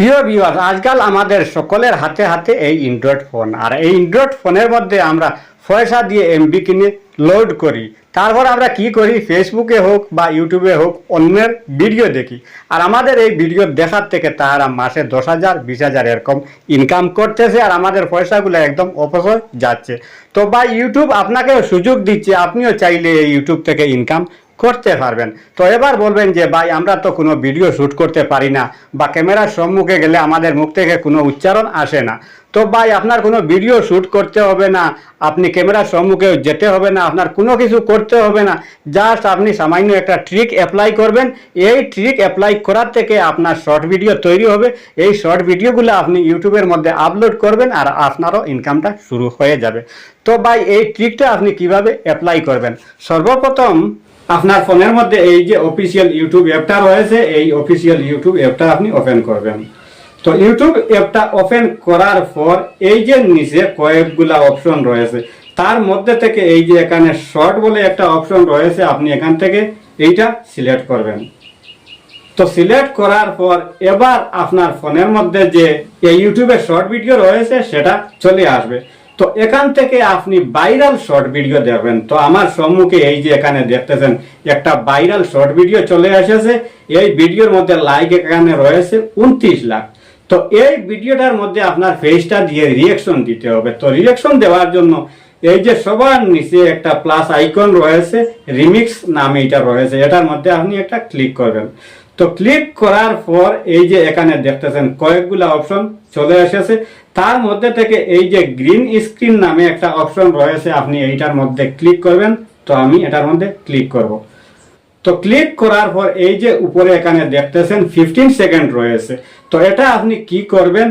প্রিয় ভিউয়ার আজকাল আমাদের সকলের হাতে হাতে এই অ্যান্ড্রয়েড ফোন আর এই অ্যান্ড্রয়েড ফোনের মধ্যে আমরা পয়সা দিয়ে এমবি কিনে লোড করি। তারপর আমরা কি করি? ফেসবুকে হোক বা ইউটিউবে হোক, অন্যের ভিডিও দেখি। আর আমাদের এই ভিডিও দেখার থেকে তারা মাসে দশ হাজার, বিশ হাজার এরকম ইনকাম করতেছে আর আমাদের পয়সাগুলো একদম অপচয় যাচ্ছে। তো বা ইউটিউব আপনাকে সুযোগ দিচ্ছে। আপনিও চাইলে এই ইউটিউব থেকে ইনকাম করতে পারবেন। তো এবার বলবেন যে, ভাই, আমরা তো কোনো ভিডিও শ্যুট করতে পারি না বা ক্যামেরার সম্মুখে গেলে আমাদের মুখ থেকে কোনো উচ্চারণ আসে না। তো ভাই, আপনার কোনো ভিডিও শ্যুট করতে হবে না, আপনি ক্যামেরার সম্মুখে যেতে হবে না, আপনার কোনো কিছু করতে হবে না। জাস্ট আপনি সামান্য একটা ট্রিক অ্যাপ্লাই করবেন। এই ট্রিক অ্যাপ্লাই করার থেকে আপনার শর্ট ভিডিও তৈরি হবে। এই শর্ট ভিডিওগুলো আপনি ইউটিউবের মধ্যে আপলোড করবেন আর আপনারও ইনকামটা শুরু হয়ে যাবে। তো ভাই, এই ট্রিকটা আপনি কীভাবে অ্যাপ্লাই করবেন? সর্বপ্রথম আপনার ফোনের মধ্যে এই যে অফিসিয়াল ইউটিউব অ্যাপটা রয়েছে, এই অফিসিয়াল ইউটিউব অ্যাপটা আপনি ওপেন করবেন। তো ইউটিউব অ্যাপটা ওপেন করার পর এই যে নিচে কয়েকগুলা অপশন রয়েছে, তার মধ্যে থেকে এই যে এখানে শর্ট বলে একটা অপশন রয়েছে, আপনি এখান থেকে এইটা সিলেক্ট করবেন। তো সিলেক্ট করার পর এবার আপনার ফোনের মধ্যে যে ইউটিউবে শর্ট ভিডিও রয়েছে, সেটা চলে আসবে। তো এখান থেকে আপনি ভাইরাল শর্ট ভিডিও দেখবেন। তো আমার সম্মুখে এই যে এখানে দেখতেছেন, একটা ভাইরাল শর্ট ভিডিও চলে এসেছে। এই ভিডিওর মধ্যে লাইক এখানে রয়েছে উনত্রিশ লাখ। তো এই ভিডিওটার মধ্যে আপনার ফেসটা দিয়ে রিয়েকশন দিতে হবে। তো রিয়েকশন দেওয়ার জন্য এই যে সবার নিচে একটা প্লাস আইকন রয়েছে রিমিক্স নামে এটা রয়েছে। এটার মধ্যে আপনি একটা ক্লিক করবেন। তো ক্লিক করার পর এই যে এখানে দেখতেছেন কয়েকগুলা অপশন চলে এসেছে। তার মধ্যে থেকে এই যে গ্রিন স্ক্রিন নামে একটা অপশন রয়েছে, আপনি এইটার মধ্যে ক্লিক করবেন। তো আমি এটার মধ্যে ক্লিক করব। তো ক্লিক করার পর এই যে উপরে এখানে দেখতেছেন ফিফটিন সেকেন্ড রয়েছে। তো এটা আপনি কি করবেন?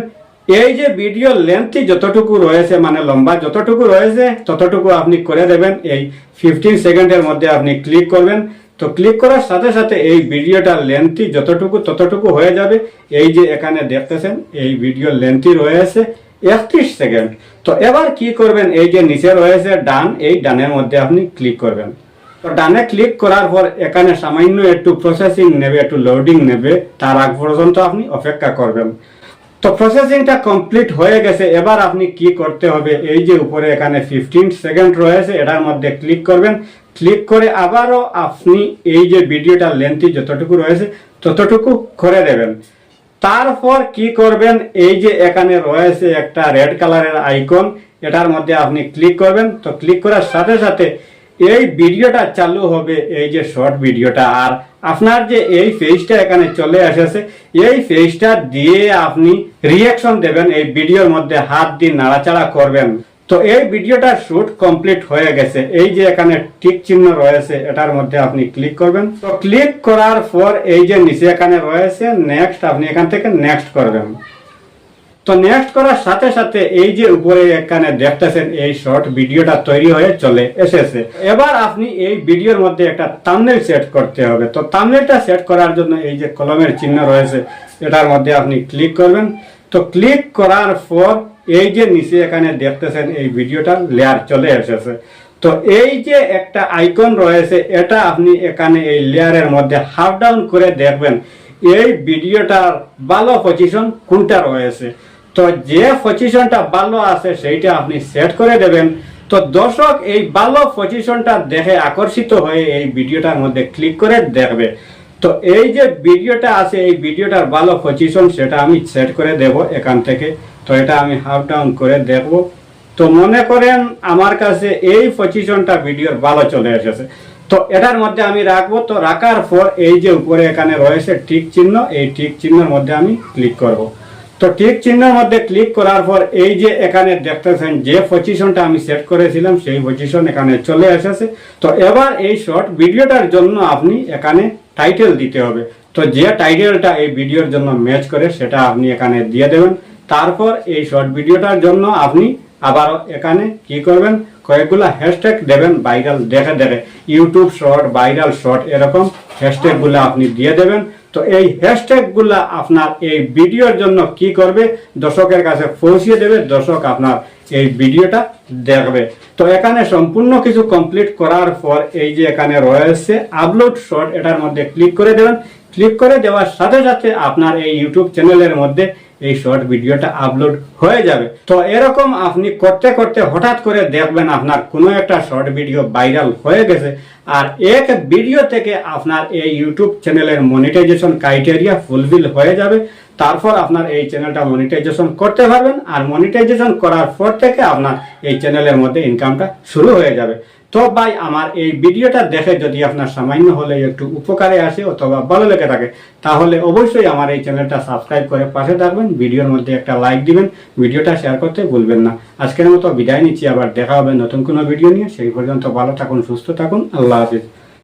এই যে ভিডিও লেন্থই যতটুকু রয়েছে মানে লম্বা যতটুকু রয়েছে, ততটুকু আপনি করে দেবেন। এই ফিফটিন সেকেন্ডের মধ্যে আপনি ক্লিক করবেন। তো ক্লিক করার সাথে সাথে এই ভিডিওটা লেন্থই যতটুকু ততটুকু হয়ে যাবে। এই যে এখানে দেখতেছেন, এই ভিডিও লেন্থই রয়েছে একত্রিশ সেকেন্ড তো এবার কি করবেন? এই যে নিচে রয়েছে ডান, এই ডানের মধ্যে আপনি ক্লিক করবেন। তো ডানে ক্লিক করার পর এখানে সামান্য একটু প্রসেসিং নেবে, একটু লোডিং নেবে, তার আগ পর্যন্ত আপনি অপেক্ষা করবেন। তো প্রসেসিংটা কমপ্লিট হয়ে গেছে। এবার আপনি কি করতে হবে? এই যে উপরে এখানে ফিফটিন সেকেন্ড রয়েছে, এটার মধ্যে ক্লিক করবেন। ক্লিক করে আবারও আপনি এই যে ভিডিওটা লেন্থি যতটুকু রয়েছে, ততটুকু করে দেবেন। তারপর কি করবেন? এই যে এখানে রয়েছে একটা রেড কালারের আইকন, এটার মধ্যে আপনি ক্লিক করবেন। তো ক্লিক করার সাথে সাথে এই ভিডিওটা চালু হবে এই যে শর্ট ভিডিওটা। আর আপনার যে এই ফেজটা এখানে চলে এসেছে, এই ফেজটা দিয়ে আপনি রিয়াকশন দেবেন, এই ভিডিওর মধ্যে হাত দিয়ে নাড়াচাড়া করবেন। তো এই ভিডিওটা শুট কমপ্লিট হয়ে গেছে। এই যে এখানে টিক চিহ্ন রয়েছে, এটার মধ্যে আপনি ক্লিক করবেন। তো ক্লিক করার পর এই যে নিচে এখানে রয়েছে নেক্সট আপনি এখান থেকে নেক্সট করবেন। তো নেক্সট করার সাথে সাথে এই যে উপরে এখানে দেখতেছেন, এই শর্ট ভিডিওটা তৈরি হয়ে চলে এসেছে। এবার আপনি এই ভিডিওর মধ্যে একটা তামনেল সেট করতে হবে। তো তামনেলটা সেট করার জন্য এই যে কলমের চিহ্ন রয়েছে, এটার মধ্যে আপনি ক্লিক করবেন। তো ক্লিক করার পর এই যে নিচে এখানে দেখতেছেন এই ভিডিওটা লেয়ার চলে এসেছে। তো এই যে একটা আইকন রয়েছে, এটা আপনি এখানে এই লেয়ারের মধ্যে হাফ ডাউন করে দেখবেন। এই ভিডিওটার ভালো পজিশন কোনটা রয়েছে? তো যে পজিশনটা ভালো আছে, সেইটা আপনি সেট করে দেবেন। তো দর্শক, এই ভালো পজিশনটা দেখে আকর্ষিত হয়ে এই ভিডিওটার মধ্যে ক্লিক করে দেখবে। তো এই যে ভিডিওটা আছে, এই ভিডিওটার ভালো পজিশন সেটা আমি সেট করে দেব এখান থেকে। তো এটা আমি হাফ ডাউন করে দেখব। তো মনে করেন আমার কাছে এই পজিশনটা ভিডিওর ভালো চলে এসেছে। তো এটার মধ্যে আমি রাখব। তো রাখার পর এই যে উপরে এখানে রয়েছে টিক চিহ্ন, এই টিক চিহ্নের মধ্যে আমি ক্লিক করব। তো টিক চিহ্নের মধ্যে ক্লিক করার পর এই যে এখানে দেখতেছেন যে পজিশনটা আমি সেট করেছিলাম, সেই পজিশন এখানে চলে এসেছে। তো এবার এই শর্ট ভিডিওটার জন্য আপনি এখানে টাইটেল দিতে হবে। তো যে টাইটেলটা এই ভিডিওর জন্য ম্যাচ করে, সেটা আপনি এখানে দিয়ে দেবেন। তারপর এই শর্ট ভিডিওটার জন্য আপনি আবার এখানে কি করবেন? কয়েকগুলা হ্যাশট্যাগ দেবেন ভাইরাল দেখে দেখে। ইউটিউব শর্ট ভাইরাল শর্ট এরকম হ্যাশট্যাগুলো আপনি দিয়ে দেবেন। তো এই হ্যাশট্যাগুলা আপনার এই ভিডিওর জন্য কি করবে? দর্শকের কাছে পৌঁছিয়ে দেবে, দর্শক আপনার এই ভিডিওটা দেখবে। তো এখানে সম্পূর্ণ কিছু কমপ্লিট করার পর এই যে এখানে রয়েছে আপলোড শর্ট এটার মধ্যে ক্লিক করে দেবেন। ক্লিক করে দেওয়ার সাথে সাথে আপনার এই ইউটিউব চ্যানেলের মধ্যে এই শর্ট ভিডিওটা আপলোড হয়ে যাবে। তো এরকম আপনি করতে করতে হঠাৎ করে দেখবেন আপনার কোনো একটা শর্ট ভিডিও ভাইরাল হয়ে গেছে। আর এক ভিডিও থেকে আপনার এই ইউটিউব চ্যানেলের মনিটাইজেশন ক্রাইটেরিয়া ফুলফিল হয়ে যাবে। তারপর আপনার এই চ্যানেলটা মনিটাইজেশন করতে পারবেন আর মনিটাইজেশন করার পর থেকে আপনার এই চ্যানেলের মধ্যে ইনকামটা শুরু হয়ে যাবে। তো ভাই, আমার এই ভিডিওটা দেখে যদি আপনার সামান্য হলে একটু উপকারে আসে অথবা ভালো লেগে থাকে, তাহলে অবশ্যই আমার এই চ্যানেলটা সাবস্ক্রাইব করে পাশে থাকবেন। ভিডিওর মধ্যে একটা লাইক দিবেন, ভিডিওটা শেয়ার করতে ভুলবেন না। আজকের মতো বিদায় নিচ্ছি, আবার দেখা হবে নতুন কোনো ভিডিও নিয়ে। সেই পর্যন্ত ভালো থাকুন, সুস্থ থাকুন। আল্লাহ Fábio.